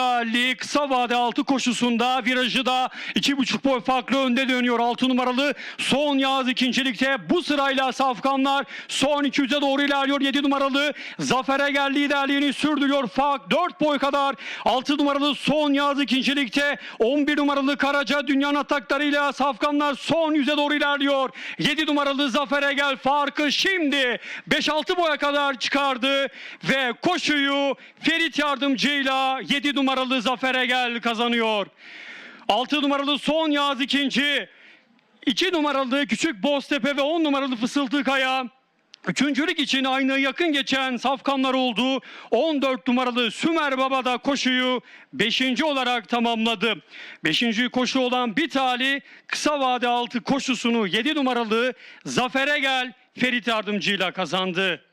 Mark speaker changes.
Speaker 1: Ali kısa vade altı koşusunda virajı da iki buçuk boy farklı önde dönüyor. Altı numaralı son yaz ikincilikte bu sırayla safkanlar son 200'e doğru ilerliyor. 7 numaralı Zafer'e geldi liderliğini sürdürüyor. Fark 4 boy kadar. 6 numaralı son yaz ikincilikte 11 numaralı Karaca dünyanın ataklarıyla safkanlar son 100'e doğru ilerliyor. 7 numaralı Zafer'e gel farkı şimdi 5-6 boya kadar çıkardı ve koşuyu Ferit Yardımcı'yla 7 numaralı Zafer'e gel kazanıyor. 6 numaralı son yaz ikinci. 2 numaralı Küçük Boztepe ve 10 numaralı Fısıltı Kaya. Üçüncülük için aynı yakın geçen safkanlar oldu. 14 numaralı Sümer Baba da koşuyu 5. olarak tamamladı. 5. koşu olan bir tali kısa vade altı koşusunu 7 numaralı Zafer'e gel Ferit Yardımcı'yla kazandı.